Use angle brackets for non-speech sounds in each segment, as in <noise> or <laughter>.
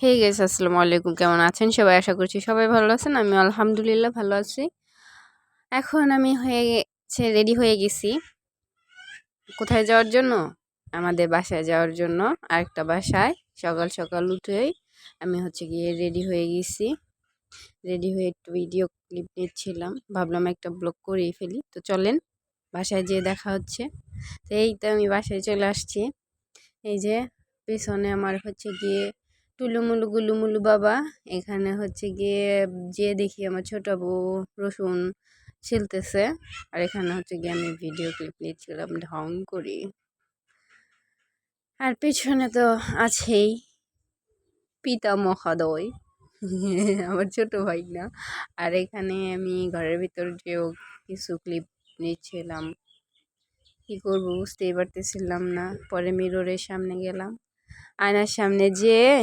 হে guess আসসালামু আলাইকুম। কেমন আছেন সবাই? আশা করছি সবাই ভালো আছেন। আমি আলহামদুলিল্লাহ ভালো আছি। এখন আমি হয়ে গেছে রেডি হয়ে গেছি। কোথায় যাওয়ার জন্য? আমাদের বাসায় যাওয়ার জন্য। আরেকটা বাসায়। সকাল সকাল উঠেই আমি হচ্ছে গিয়ে রেডি হয়ে গেছি। রেডি হয়ে একটু ভিডিও ক্লিপ নিচ্ছিলাম। ভাবলাম একটা ব্লগ করেই ফেলি। তো চলেন, বাসায় যেয়ে দেখা হচ্ছে। তো এই তো আমি বাসায় চলে আসছি। এই যে, পেছনে আমার হচ্ছে গিয়ে টুলুমুলু গুলুমুলু বাবা, এখানে হচ্ছে গিয়ে যে দেখি আমার ছোট বউ রসুন ছিলতেছে, আর এখানে হচ্ছে গিয়ে আমি ভিডিও ক্লিপ নিচ্ছিলাম, ঢং করি। আর পিছনে তো আছেই পিতা মহাদয়, আমার ছোট ভাই না। আর এখানে আমি ঘরের ভিতর যেও কিছু ক্লিপ নিচ্ছিলাম। কি করব বুঝতেই পারতেছিলাম না, পরে মিররের সামনে গেলাম। আয়নার সামনে যেয়ে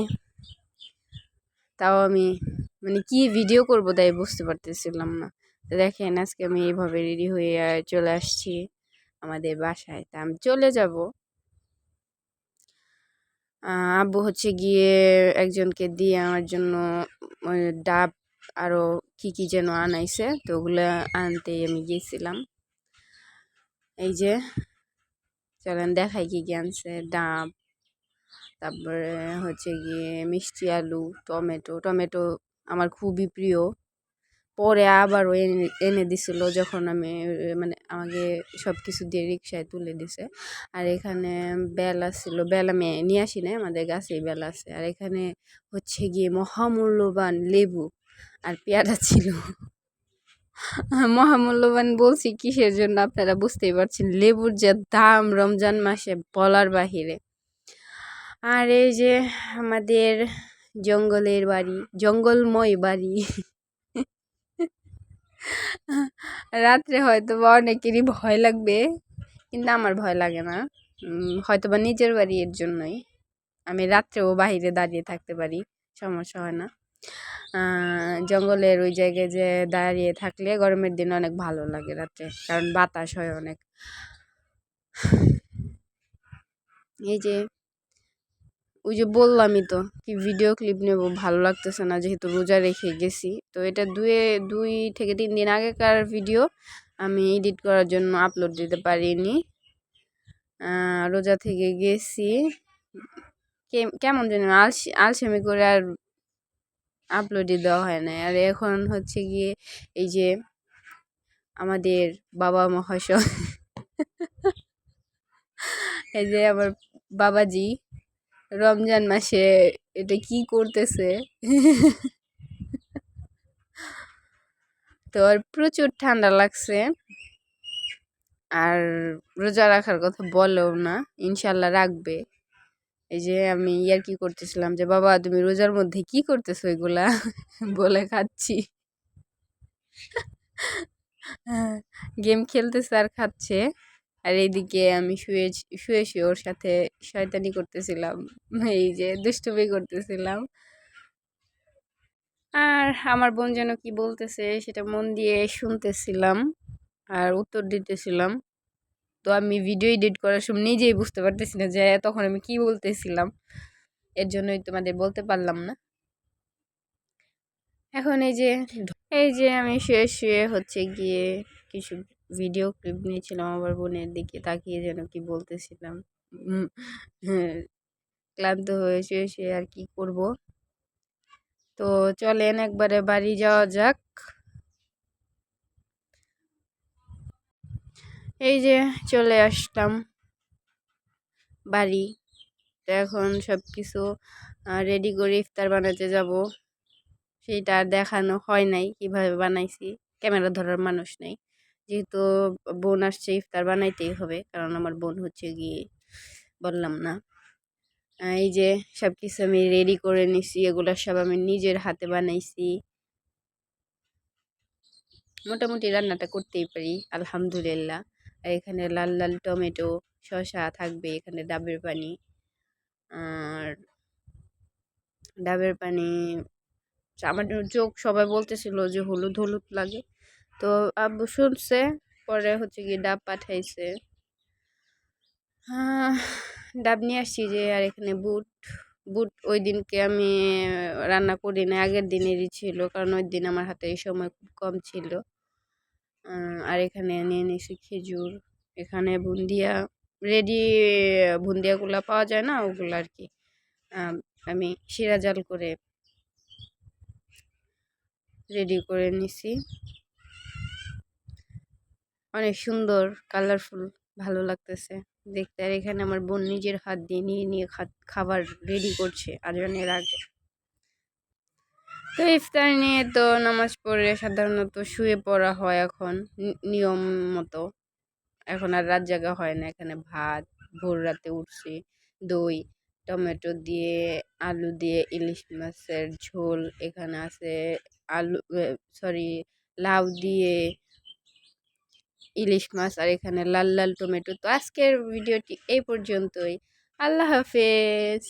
তাও আমি মানে কি ভিডিও করব তাই বুঝতে পারতেছিলাম না। তো দেখেন, আজকে আমি এইভাবে রেডি হয়ে চলে আসছি আমাদের বাসায়। তা আমি চলে যাব। আব্বু হচ্ছে গিয়ে একজনকে দিয়ে আমার জন্য ডাব আরও কী কী যেন আনাইছে, তো ওগুলো আনতে আমি গিয়েছিলাম এই যে, চলেন দেখাই কী কী আনছে, ডাব তারপরে হচ্ছে গিয়ে মিষ্টি আলু, টমেটো। টমেটো আমার খুবই প্রিয়। পরে আবারও এনে এনে দিছিল যখন আমি মানে আমাকে সব কিছু দিয়ে রিক্সায় তুলে দিছে। আর এখানে বেলা ছিল বেলা আমি নিয়ে আসি না আমাদের গাছেই বেলা আছে। আর এখানে হচ্ছে গিয়ে মহামূল্যবান লেবু আর পেয়ারা ছিল। মহামূল্যবান বলছি কিসের জন্য আপনারা বুঝতেই পারছেন, লেবুর যে দাম রমজান মাসে বলার বাহিরে। আর এই যে আমাদের জঙ্গলের বাড়ি, জঙ্গলময় বাড়ি। রাত্রে হয়তো বা অনেকেরই ভয় লাগবে, কিন্তু আমার ভয় লাগে না। হয়তো বা নিজের বাড়ি এর জন্যই। আমি রাত্রেও বাহিরে দাঁড়িয়ে থাকতে পারি, সমস্যা হয় না। জঙ্গলের ওই জায়গায় যে দাঁড়িয়ে থাকলে গরমের দিন অনেক ভালো লাগে রাত্রে, কারণ বাতাস হয় অনেক। এই যে ওই যে বললামই তো কি ভিডিও ক্লিপ নেব, ভালো লাগতেছে না যেহেতু রোজা রেখে গেছি। তো এটা দুয়ে, দুই থেকে তিন দিন আগেকার ভিডিও আমি এডিট করার জন্য আপলোড দিতে পারিনি। রোজা থেকে গেছি। কেমন যেন আলসি, আলসেমি করে আর আপলোডই দেওয়া হয় না আর এখন হচ্ছে গিয়ে এই যে আমাদের বাবা মহাশয়, <laughs> এই যে আমার বাবাজি রমজান মাসে এটা কি করতেছে? তো আর প্রচুর ঠান্ডা লাগছে। আর রোজা রাখার কথা বলেও না ইনশাল্লাহ রাখবে। এই যে আমি ইয়ার কি করতেছিলাম যে, বাবা, তুমি রোজার মধ্যে কি করতেছো এগুলা? বলে খাচ্ছি। গেম খেলতেছে আর খাচ্ছে। আর এইদিকে আমি শুয়ে শুয়ে শুয়ে ওর সাথে শয়তানি করতেছিলাম, এই যে দুষ্টুমি করতেছিলাম। আর আমার বোন যেন কি বলতেছে সেটা মন দিয়ে শুনতেছিলাম আর উত্তর দিতেছিলাম। তো আমি ভিডিও এডিট করার সময় নিজেই বুঝতে পারতেছি না যে তখন আমি কি বলতেছিলাম, এর জন্যই তোমাদের বলতে পারলাম না। এখন এই যে এই যে আমি শুয়ে শুয়ে হচ্ছে গিয়ে কিছু ভিডিও ক্লিপ নিয়েছিলাম আমার বোনের দিকে তাকিয়ে যেন কি বলতেছিলাম। হ্যাঁ, ক্লান্ত হয়ে শুয়ে আর কি করব। তো চলেন একবারে বাড়ি যাওয়া যাক। এই যে চলে আসলাম বাড়ি। তো এখন সব কিছু রেডি করে ইফতার বানাতে যাব। সেটা আর দেখানো হয় নাই কীভাবে বানাইছি। ক্যামেরা ধরার মানুষ নেই। যেহেতু বোন আসছে, ইফতার বানাইতেই হবে। কারণ আমার বোন হচ্ছে গিয়ে বললাম না। এই যে সব কিছু আমি রেডি করে নিছি, এগুলো সব আমি নিজের হাতে বানাইছি। মোটামুটি রান্নাটা করতেই পারি, আলহামদুলিল্লাহ। আর এখানে লাল লাল টমেটো শসা থাকবে, এখানে ডাবের পানি। আর ডাবের পানি, আমার চোখ সবাই বলতেছিল যে হলুদ হলুদ লাগে। তো আব্বু শুনছে, পরে হচ্ছে কি ডাব পাঠাইছে। ডাব নিয়ে আসছি যে, আর এখানে বুট বুট ওই দিনকে আমি রান্না করি না আগের দিনেরই ছিল, কারণ ওই দিন আমার হাতে এই সময় খুব কম ছিল। আর এখানে নিয়ে নিয়েছি খেজুর, এখানে বুন্দিয়া রেডি বুন্দিয়াগুলো পাওয়া যায় না, ওগুলো আর কি। আমি শিরা জাল করে রেডি করে নিছি। অনেক সুন্দর কালারফুল ভালো লাগতেছে। দেখতে আর এখানে আমার বোন নিজের হাত দিয়ে নিয়ে নিয়ে খাবার রেডি করছে আজানের আগে। তো ইফতার নিয়ে তো নামাজ পড়ে সাধারণত শুয়ে পড়া হয় এখন নিয়ম মতো। এখন আর রাত জাগা হয় না, এখানে ভাত, ভোর রাতে উঠছি, দই, টমেটো দিয়ে, আলু দিয়ে, ইলিশ মাছের ঝোল, এখানে আছে আলু সরি লাউ দিয়ে ইলিশ মাছ আর এখানে লাল লাল টমেটো। তো আজকের ভিডিওটি এই পর্যন্তই। আল্লাহ হাফেজ।